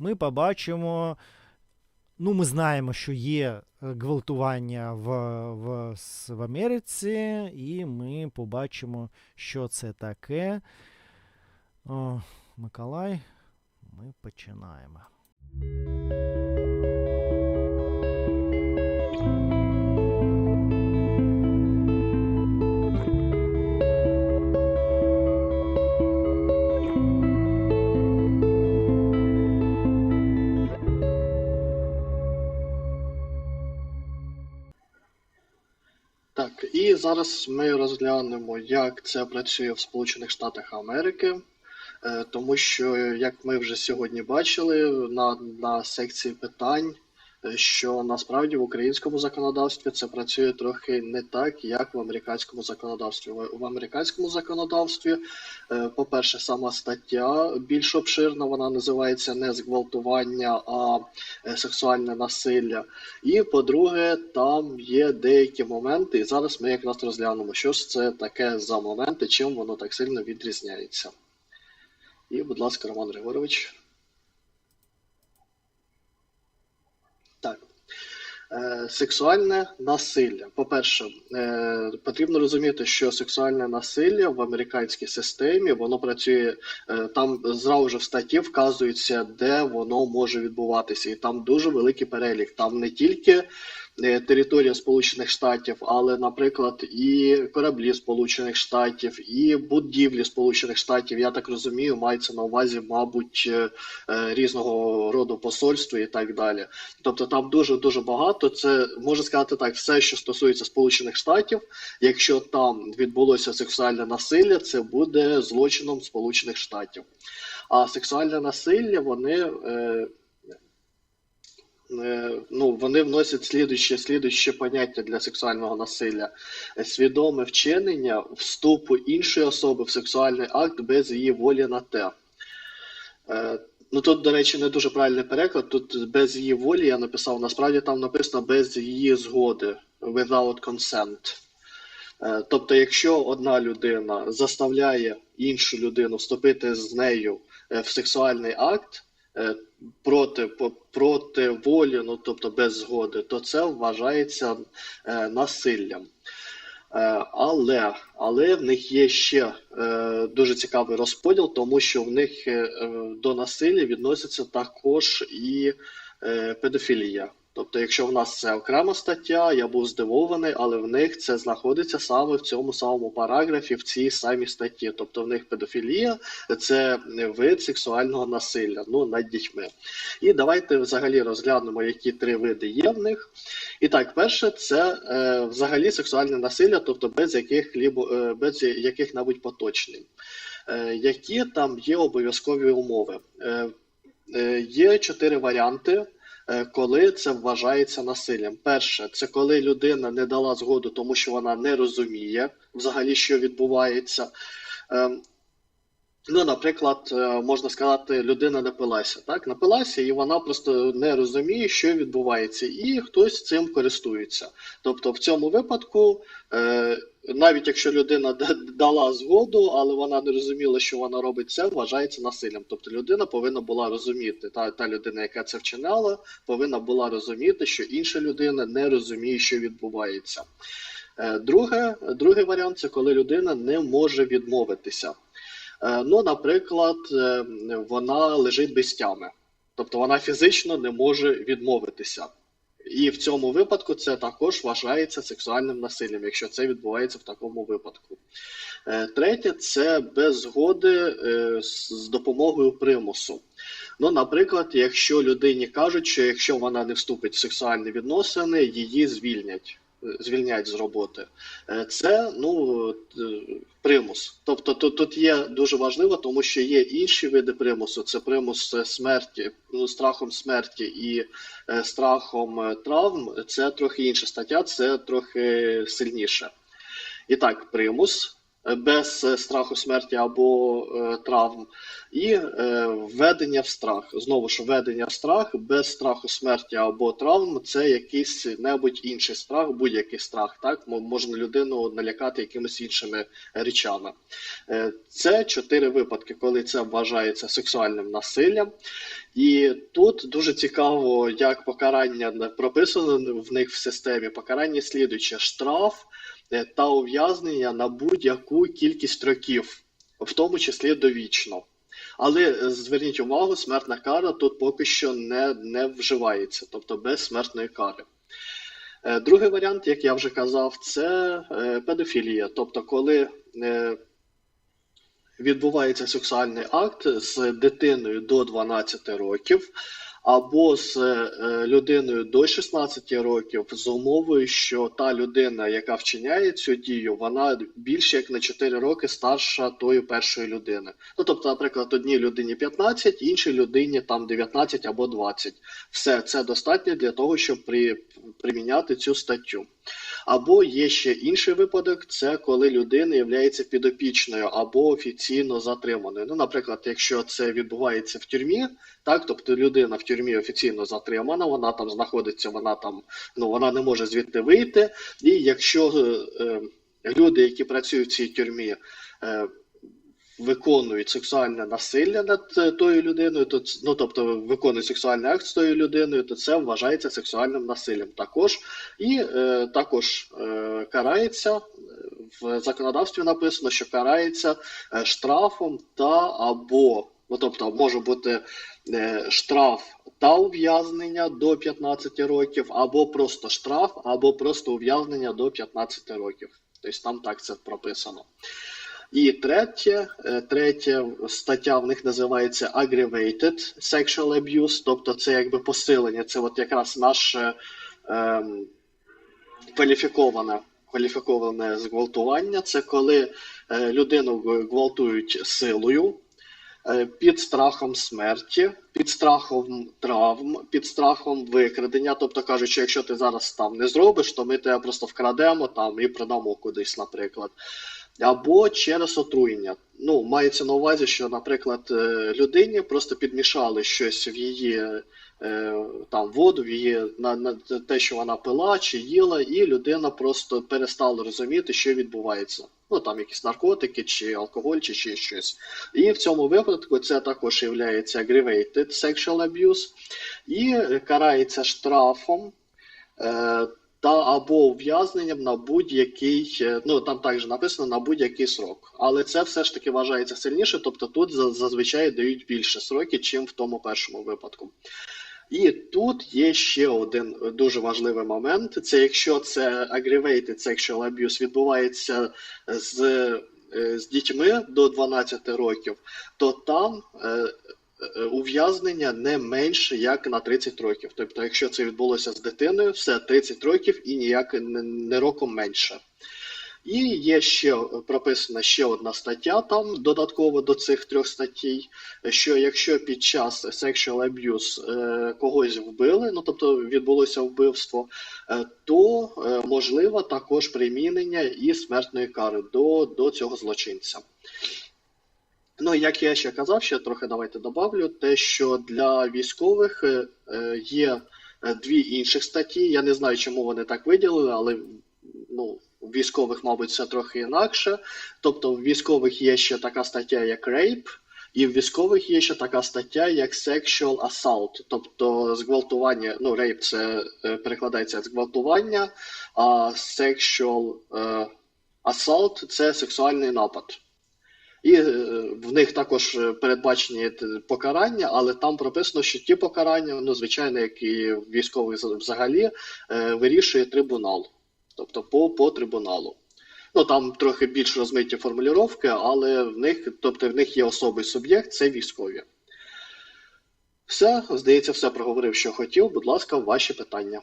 ми побачимо. Ну, ми знаємо, що є е, гвалтування в, в, в Америці, і ми побачимо, що це таке. О, Миколай, ми починаємо. Так, і зараз ми розглянемо, як це працює в Сполучених Штатах Америки, Е, тому що, як ми вже сьогодні бачили на, на секції питань, що насправді в українському законодавстві це працює трохи не так, як в американському законодавстві. В, американському законодавстві, е, по-перше, сама стаття більш обширна, вона називається не зґвалтування, а е, сексуальне насилля. І по-друге, там є деякі моменти, і зараз ми якраз розглянемо, що ж це таке за моменти, чим воно так сильно відрізняється. І, будь ласка, Роман Григорович. Так. Е, Сексуальне насилля. По-перше, е, потрібно розуміти, що сексуальне насилля в американській системі воно працює е, там зразу ж в статті вказується, де воно може відбуватися, і там дуже великий перелік. Там не тільки е, територія Сполучених Штатів, але, наприклад, і кораблі Сполучених Штатів, і будівлі Сполучених Штатів. Я так розумію, мається на увазі, мабуть, е, е, різного роду посольства і так далі. Тобто там дуже дуже багато. Це можна сказати так, все, що стосується Сполучених Штатів. Якщо там відбулося сексуальне насилля, це буде злочином Сполучених Штатів. А сексуальне насилля вони. Е, е, Ну, вони вносять слідуще, слідуще поняття для сексуального насилля: Е, свідоме вчинення вступу іншої особи в сексуальний акт без її волі на те. Ну тут, до речі, не дуже правильний переклад. Тут без її волі я написав. Насправді там написано без її згоди, without consent. Е, Тобто, якщо одна людина заставляє іншу людину вступити з нею е, в сексуальний акт е, проти, проти волі, ну тобто без згоди, то це вважається насиллям. Е, Але, але в них є ще е, дуже цікавий розподіл, тому що в них е, до насилля відноситься також і педофілія. Тобто, якщо в нас це окрема стаття, я був здивований, але в них це знаходиться саме в цьому самому параграфі, в цій самій статті. Тобто в них педофілія це вид сексуального насилля ну, над дітьми. І давайте взагалі розглянемо, які три види є в них. І так, перше, це е, взагалі сексуальне насилля, тобто без яких е, без яких-небудь поточнень. Е, які там є обов'язкові умови? Е, е, є чотири варіанти. е, Коли це вважається насиллям, перше, це коли людина не дала згоду, тому що вона не розуміє взагалі, що відбувається. Ну, наприклад, е, можна сказати, людина напилася, так? Напилася, і вона просто не розуміє, що відбувається, і хтось цим користується. Тобто, в цьому випадку, е, навіть якщо людина дала згоду, але вона не розуміла, що вона робить це, вважається насиллям. Тобто людина повинна була розуміти, та, та людина, яка це вчиняла, повинна була розуміти, що інша людина не розуміє, що відбувається. Е, Друге, другий варіант це коли людина не може відмовитися. Е, Ну, наприклад, е, вона лежить без тями, тобто вона фізично не може відмовитися. І в цьому випадку це також вважається сексуальним насиллям, якщо це відбувається в такому випадку. Е, Третє це без згоди з допомогою примусу. Ну, наприклад, якщо людині кажуть, що якщо вона не вступить в сексуальні відносини, її звільнять, звільнять з роботи. Е, Це ну е, примус. Тобто тут, тут є дуже важливо, тому що є інші види примусу. Це примус е, смерті, ну, страхом смерті і страхом травм. Це трохи інша стаття, це трохи сильніше. І так, примус. Без е, страху смерті або е, травм, і е, введення в страх. Знову ж введення в страх без страху смерті або травм це якийсь небудь інший страх, будь-який страх. Так можна людину налякати якимись іншими речами. Е, Це чотири випадки, коли це вважається сексуальним насиллям. І тут дуже цікаво, як покарання прописано в них в системі. Покарання слідуюче: штраф та ув'язнення на будь-яку кількість років, в тому числі довічно. Але е, зверніть увагу, смертна кара тут поки що не, не вживається, тобто без смертної кари. Е, Другий варіант, як я вже казав, це е, педофілія, тобто коли е, відбувається сексуальний акт з дитиною до 12 років або з е, людиною до 16 років з умовою, що та людина, яка вчиняє цю дію, вона більше як на 4 роки старша тої першої людини. Ну тобто, наприклад, одній людині 15, іншій людині там 19 або 20. Все це достатньо для того, щоб при, приміняти цю статтю. Або є ще інший випадок, це коли людина є підопічною або офіційно затриманою. Ну, наприклад, якщо це відбувається в тюрмі, так, тобто людина в тюрмі офіційно затримана, вона там знаходиться, вона там ну вона не може звідти вийти. І якщо е, е, люди, які працюють в цій тюрмі, е, виконують сексуальне насилля над е, тою людиною, то ну тобто виконують сексуальний акт з тою людиною, то це вважається сексуальним насиллям також. І е, також е, карається е, в законодавстві написано, що карається е, штрафом та або ну тобто може бути е, штраф та ув'язнення до 15 років, або просто штраф, або просто ув'язнення до 15 років. Тобто там так це прописано. І третє, е, третя стаття в них називається Aggravated Sexual Abuse, тобто це якби посилення, це от якраз наше ем, кваліфіковане, кваліфіковане зґвалтування. Це коли е, людину гвалтують силою, е, під страхом смерті, під страхом травм, під страхом викрадення. Тобто кажуть, що якщо ти зараз там не зробиш, то ми тебе просто вкрадемо там і продамо кудись, наприклад. Або через отруєння. Ну, мається на увазі, що, наприклад, е, людині просто підмішали щось в її е, там воду, в її на, на те, що вона пила чи їла, і людина просто перестала розуміти, що відбувається. Ну там якісь наркотики, чи алкоголь, чи ще щось. І в цьому випадку це також є aggravated sexual abuse і карається штрафом. Та або ув'язненням на будь-який, е, ну там також написано на будь-який срок. Але це все ж таки вважається сильніше, тобто тут зазвичай дають більше сроки, чим в тому першому випадку. І тут є ще один дуже важливий момент: це якщо це aggravated sexual abuse відбувається з, е, з дітьми до 12 років, то там е, ув'язнення не менше як на 30 років. Тобто, якщо це відбулося з дитиною, все 30 років і ніяк не, роком менше. І є ще прописана ще одна стаття там додатково до цих трьох статей, що якщо під час sexual abuse е, когось вбили, ну тобто відбулося вбивство, е, то е, можливо також примінення і смертної кари до, до цього злочинця. Ну, як я ще казав, ще трохи давайте добавлю, те, що для військових е, е, є е, дві інших статті. Я не знаю, чому вони так виділили, але ну, військових, мабуть, це трохи інакше. Тобто, в військових є ще така стаття, як rape, і в військових є ще така стаття, як sexual assault, тобто зґвалтування. Ну, rape це перекладається як зґвалтування, а sexual assault це сексуальний напад. І е, в них також е, передбачені покарання, але там прописано, що ті покарання, ну звичайно, як і військових взагалі, е, вирішує трибунал, тобто по, по трибуналу. Ну там трохи більш розмиті формулювання, але в них, тобто в них є особий суб'єкт, це військові. Все, здається, все проговорив, що хотів. Будь ласка, ваші питання.